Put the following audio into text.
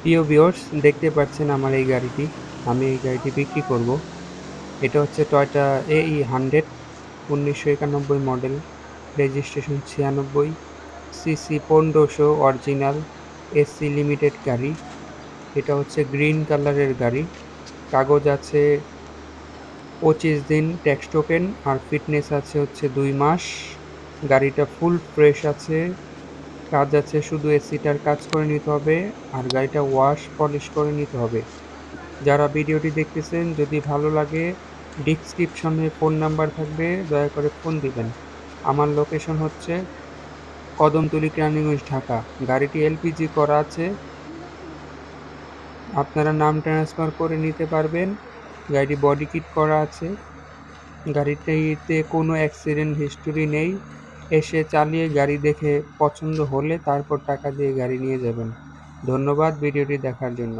প্রিয় ভিউয়ার্স, দেখতে পাচ্ছেন আমার এই গাড়িটি। আমি এই গাড়িটি বিক্রি করব। এটা হচ্ছে টয়টা এই হান্ড্রেড উনিশশো একানব্বই মডেল রেজিস্ট্রেশন ছিয়ানব্বই সিসি পনেরোশো অরিজিনাল এসি লিমিটেড গাড়ি। এটা হচ্ছে গ্রিন কালারের গাড়ি। কাগজ আছে পঁচিশ দিন ট্যাক্স টোকেন আর ফিটনেস আছে হচ্ছে দুই মাস। গাড়িটা ফুল ফ্রেশ আছে। কাজ আছে, শুধু এসিটার কাজ করে নিতে হবে আর গাড়িটা ওয়াশ পলিশ করে নিতে হবে। যারা ভিডিওটি দেখতেছেন, যদি ভালো লাগে ডিসক্রিপশনে ফোন নাম্বার থাকবে, দয়া করে ফোন দিবেন। আমার লোকেশন হচ্ছে কদমতলি ক্রানিগঞ্জ, ঢাকা। গাড়িটি এলপিজি করা আছে। আপনারা নাম ট্রান্সফার করে নিতে পারবেন। গাড়িটি বডি কিট করা আছে। গাড়িটিতে কোনো অ্যাক্সিডেন্ট হিস্টোরি নেই। এসে চালিয়ে গাড়ি দেখে পছন্দ হলে তারপর টাকা দিয়ে গাড়ি নিয়ে যাবেন। ধন্যবাদ ভিডিওটি দেখার জন্য।